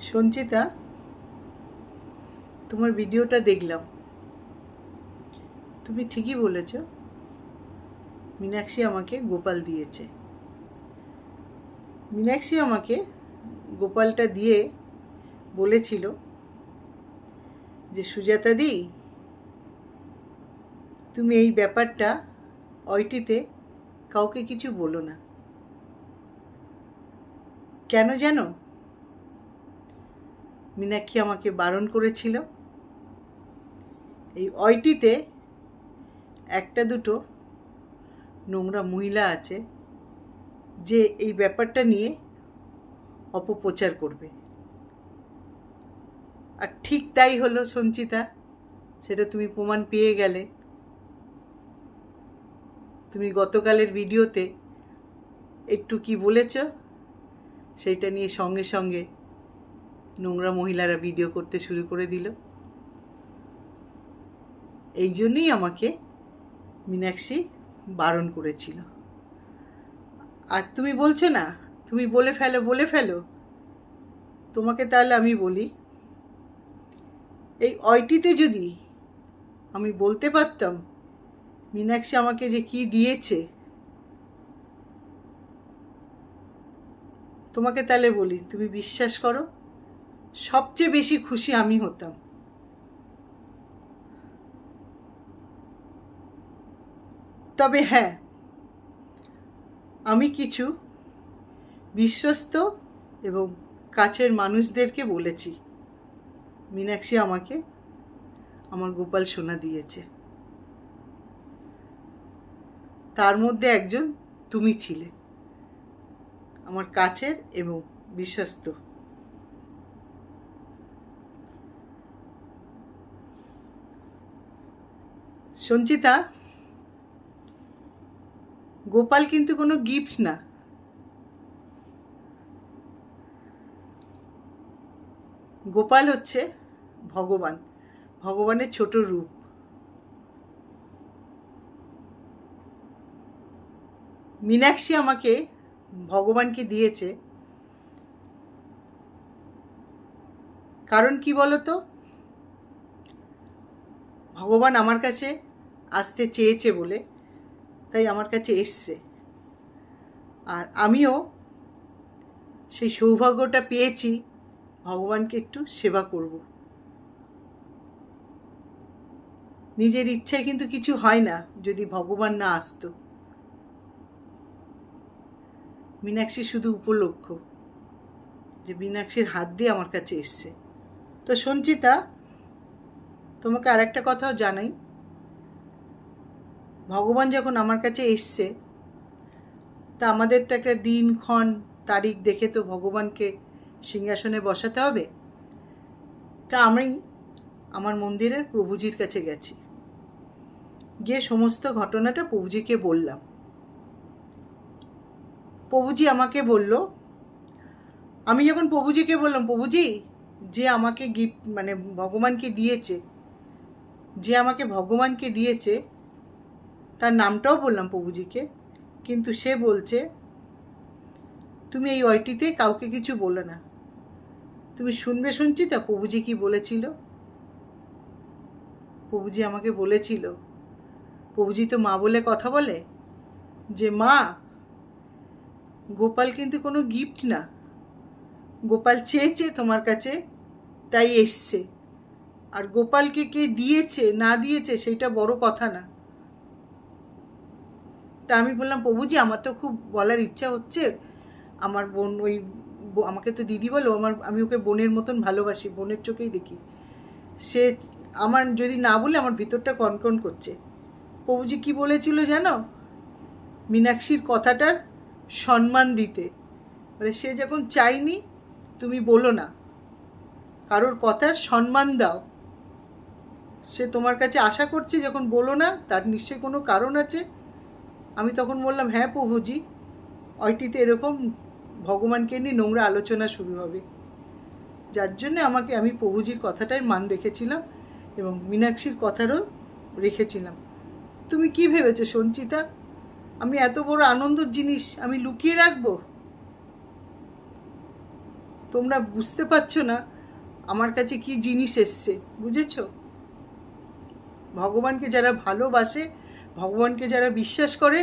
সঞ্চিতা, তোমার ভিডিওটা দেখলাম। তুমি ঠিকই বলেছ। মীনাক্ষী আমাকে গোপাল দিয়েছে। মীনাক্ষী আমাকে গোপালটা দিয়ে বলেছিল যে, সুজাতা দি, তুমি এই ব্যাপারটা অয়টিতে কাউকে কিছু বলো না। কেন জানো? মীনাক্ষী আমাকে বারণ করেছিল। এই অয়টিতে একটা দুটো নোংরা মহিলা আছে যে এই ব্যাপারটা নিয়ে অপপ্রচার করবে। আর ঠিক তাই হলো সঞ্চিতা, সেটা তুমি প্রমাণ পেয়ে গেলে। তুমি গতকালের ভিডিওতে একটু কি বলেছ, সেইটা নিয়ে সঙ্গে সঙ্গে নোংরা মহিলারা ভিডিও করতে শুরু করে দিল। এই জন্যই আমাকে মীনাক্ষী বারণ করেছিল। আর তুমি বলছো না, তুমি বলে ফেলো বলে ফেলো। তোমাকে তাহলে আমি বলি, এই অয়টিতে যদি আমি বলতে পারতাম মীনাক্ষী আমাকে যে কি দিয়েছে, তোমাকে তাহলে বলি, তুমি বিশ্বাস করো? সবচেয়ে বেশি খুশি আমি হতাম। তবে হ্যাঁ আমি কিছু বিশ্বস্ত এবং কাছের মানুষদেরকে বলেছি। মীনাক্ষী আমাকে আমার গোপাল সোনা দিয়েছে। তার মধ্যে একজন তুমি ছিলে। আমার কাছের এবং বিশ্বস্ত। সঞ্চিতা, গোপাল কিন্তু কোনো গিফট না। গোপাল হচ্ছে ভগবান, ভগবানের ছোট রূপ। মীনাক্ষী আমাকে ভগবানকে দিয়েছে। কারণ কি বলতো? ভগবান আমার কাছে আসতে চেয়েছে বলে তাই আমার কাছে এসছে। আর আমিও সেই সৌভাগ্যটা পেয়েছি, ভগবানকে একটু সেবা করব। নিজের ইচ্ছায় কিন্তু কিছু হয় না যদি ভগবান না আসতো। মীনাক্ষী শুধু উপলক্ষ যে মীনাক্ষীর হাত দিয়ে আমার কাছে এসছে। তো সঞ্চিতা, তোমাকে আর একটা কথাও জানাই। ভগবান যখন আমার কাছে এসছে, তা আমাদের তো একটা দিন, ক্ষণ, তারিখ দেখে তো ভগবানকে সিংহাসনে বসাতে হবে। তা আমি আমার মন্দিরের প্রভুজির কাছে গেছি। গিয়ে সমস্ত ঘটনাটা প্রভুজিকে বললাম। প্রভুজি আমাকে বলল, আমি যখন প্রভুজিকে বললাম, প্রভুজি, যে আমাকে গিফট মানে ভগবানকে দিয়েছে, যে আমাকে ভগবানকে দিয়েছে তার নামটাও বললাম প্রভুজিকে, কিন্তু সে বলছে, তুমি এই ওয়াইটিতে কাউকে কিছু বলো না। তুমি শুনবে শুনছি তা প্রভুজি কি বলেছিল? প্রভুজি আমাকে বলেছিল, প্রভুজি তো মা বলে কথা বলে, যে মা, গোপাল কিন্তু কোনো গিফট না। গোপাল চেয়েছে তোমার কাছে, তাই এসছে। আর গোপালকে কে দিয়েছে, না দিয়েছে সেটা বড় কথা না। তা আমি বললাম, প্রভুজি, আমার তো খুব বলার ইচ্ছা হচ্ছে। আমার বোন ওই আমাকে তো দিদি বলো, আমার, আমি ওকে বোনের মতন ভালোবাসি, বোনের চোখেই দেখি। সে, আমার যদি না বলে, আমার ভিতরটা কনকন করছে। প্রভুজি, কি বলেছিল জানো? মীনাক্ষীর কথাটার সম্মান দিতে। মানে সে যখন চাইনি তুমি বলো না। কারোর কথার সম্মান দাও। সে তোমার কাছে আশা করছে, যখন বলো না, তার নিশ্চয়ই কোনো কারণ আছে। আমি তখন বললাম হ্যাঁ প্রভুজি, ওইটিতে এরকম ভগবানকে নিয়ে নোংরা আলোচনা শুরু হবে। যার জন্যে আমাকে আমি প্রভুজির কথাটাই মান রেখেছিলাম এবং মীনাক্ষীর কথারও রেখেছিলাম। তুমি কি ভেবেছো সঞ্চিতা? আমি এত বড় আনন্দের জিনিস আমি লুকিয়ে রাখব? তোমরা বুঝতে পারছ না, আমার কাছে কি জিনিস এসছে, বুঝেছ? ভগবানকে যারা ভালোবাসে ভগবানকে যারা বিশ্বাস করে,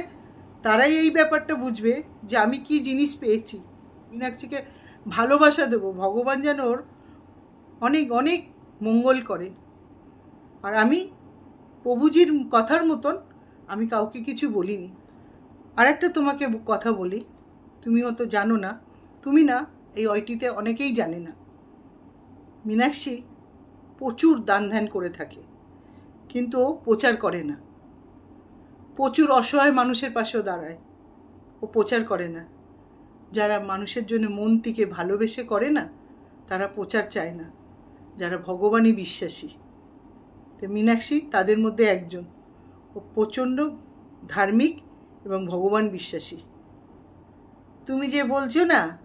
তারাই এই ব্যাপারটা বুঝবে যে আমি কি জিনিস পেয়েছি। মীনাক্ষীকে ভালোবাসা দেবো, ভগবান যেন ওর অনেক অনেক মঙ্গল করে। আর আমি প্রভুজির কথার মতন আমি কাউকে কিছু বলিনি। আর একটা তোমাকে কথা বলি, তুমি হয়তো জানো না, তুমি না এই অয়টিতে অনেকেই জানে না। মীনাক্ষী প্রচুর দান ধ্যান করে থাকে, কিন্তু ও প্রচার করে না। প্রচুর অসহায় মানুষের পাশেও দাঁড়ায়। ও প্রচার করে না। যারা মানুষের জন্য মন থেকে ভালোবেসে করে না, তারা প্রচার চায় না। যারা ভগবানই বিশ্বাসী। তো মীনাক্ষী তাদের মধ্যে একজন। ও প্রচণ্ড ধার্মিক এবং ভগবান বিশ্বাসী। তুমি যে বলছো না,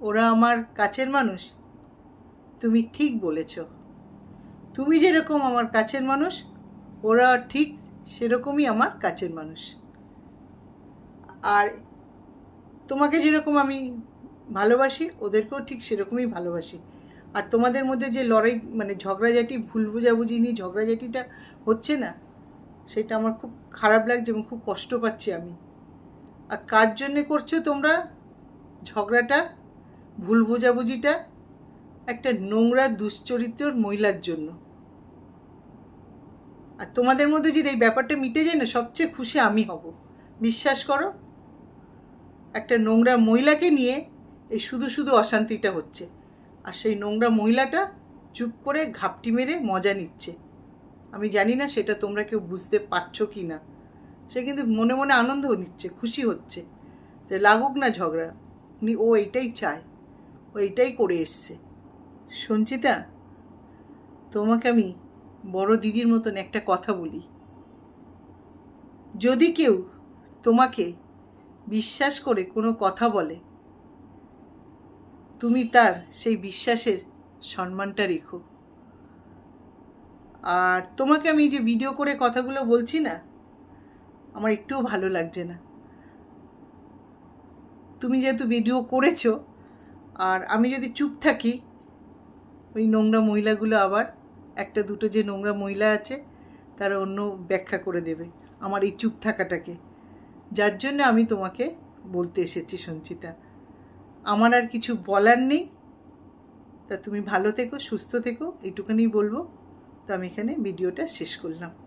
ওরা আমার কাছের মানুষ, তুমি ঠিক বলেছ। তুমি যেরকম আমার কাছের মানুষ, ওরা ঠিক সেরকমই আমার কাছের মানুষ। আর তোমাকে যেরকম আমি ভালোবাসি, ওদেরকেও ঠিক সেরকমই ভালোবাসি। আর তোমাদের মধ্যে যে লড়াই মানে ঝগড়াঝাটি, ভুল বোঝাবুঝি নিয়ে ঝগড়াঝাটিটা হচ্ছে না, সেটা আমার খুব খারাপ লাগছে এবং খুব কষ্ট পাচ্ছি আমি। আর কার জন্যে করছ তোমরা ঝগড়াটা, ভুল বোঝাবুঝিটা? একটা নোংরা দুশ্চরিত্র মহিলার জন্য। আর তোমাদের মধ্যে যদি এই ব্যাপারটা মিটে যায় না, সবচেয়ে খুশি আমি হব। বিশ্বাস করো, একটা নোংরা মহিলাকে নিয়ে এই শুধু শুধু অশান্তিটা হচ্ছে। আর সেই নোংরা মহিলাটা চুপ করে ঘাপটি মেরে মজা নিচ্ছে। আমি জানি না সেটা তোমরা কেউ বুঝতে পারছ কি না। সে কিন্তু মনে মনে আনন্দ নিচ্ছে, খুশি হচ্ছে যে লাগুক না ঝগড়া, উনি ও এইটাই চায়, ও এইটাই করে এসছে। সঞ্চিতা, তোমাকে আমি বড় দিদির মতন একটা কথা বলি। যদি কেউ তোমাকে বিশ্বাস করে কোনো কথা বলে, তুমি তার সেই বিশ্বাসের সম্মানটা রেখো। আর তোমাকে আমি যে ভিডিও করে কথাগুলো বলছি না, আমার একটুও ভালো লাগছে না। তুমি যেহেতু ভিডিও করেছ, আর আমি যদি চুপ থাকি, ওই নোংরা মহিলাগুলো আবার একটা দুটো যে নোংরা মহিলা আছে, তারা অন্য ব্যাখ্যা করে দেবে আমার এই চুপ থাকাটাকে। যার জন্য আমি তোমাকে বলতে এসেছি, সঞ্চিতা। আমার আর কিছু বলার নেই। তা তুমি ভালো থেকো, সুস্থ থেকো, এইটুখানি বলব। তো আমি এখানে ভিডিওটা শেষ করলাম।